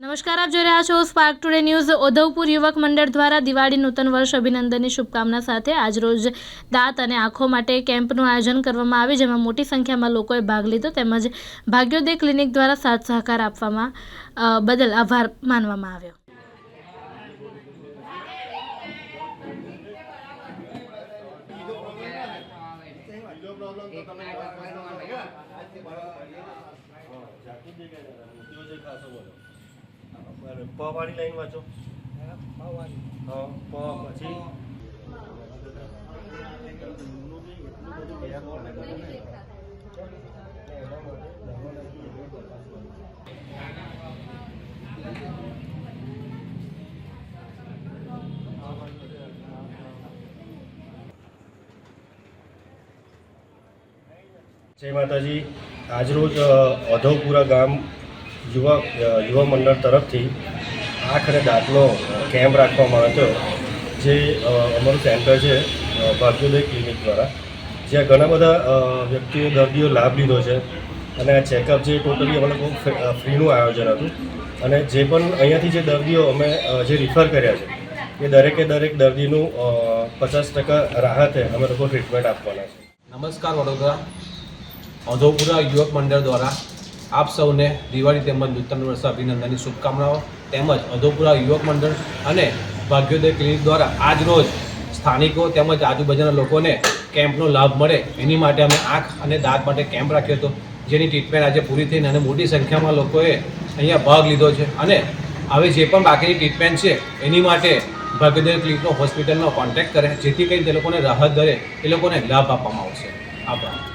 નમસ્કાર, આપ જોઈ રહ્યા છો સ્પાર્ક ટુડે ન્યૂઝ ઉધવપુર યુવક મંડળ દ્વારા દિવાળી નૂતન વર્ષ અભિનંદનની શુભકામના સાથે આજરોજ દાંત અને આંખો માટે કેમ્પનું આયોજન કરવામાં આવ્યું, જેમાં મોટી સંખ્યામાં લોકોએ ભાગ લીધો. તેમજ ભાગ્યોદય ક્લિનિક દ્વારા સાથ સહકાર આપવામાં બદલ આભાર માનવામાં આવ્યો. પ વાળી લાઈન વાંચો. હા પ પછી? જય માતાજી. આજરોજ અધોપુરા ગામ યુવા યુવા મંડળ તરફથી આંખ અને દાંતનો કેમ્પ રાખવામાં આવ્યો હતો, જે અમારું સેન્ટર છે ભાગ્યોદય ક્લિનિક દ્વારા, જ્યાં ઘણા બધા વ્યક્તિઓ દર્દીઓ લાભ લીધો છે. અને આ ચેકઅપ જે ટોટલી અમે લોકો ફ્રીનું આયોજન હતું. અને જે પણ અહીંયાથી જે દર્દીઓ અમે જે રિફર કર્યા છે, એ દરેકે દરેક દર્દીનું પચાસ ટકા રાહતે અમે લોકો ટ્રીટમેન્ટ આપવાના છે. નમસ્કાર વડોદરા. અધોપુરા યુવક મંડળ દ્વારા આપ સૌને દિવાળી તેમજ નૂતન વર્ષ અભિનંદનની શુભકામનાઓ તેમજ અધોપુરા યુવક મંડળ અને ભાગ્યોદય ક્લિનિક દ્વારા આજ રોજ સ્થાનિકો તેમજ આજુબાજુના લોકોને કેમ્પનો લાભ મળે એની માટે અમે આંખ અને દાંત માટે કેમ્પ રાખ્યો હતો, જેની ટ્રીટમેન્ટ આજે પૂરી થઈને અને મોટી સંખ્યામાં લોકોએ અહીંયા ભાગ લીધો છે અને હવે જે પણ બાકીની ટ્રીટમેન્ટ છે એની માટે ભાગ્યોદય ક્લિનિકનો હોસ્પિટલનો કોન્ટેક્ટ કરે, જેથી કરીને તે લોકોને રાહત દરે, એ લોકોને લાભ આપવામાં આવશે. આભાર.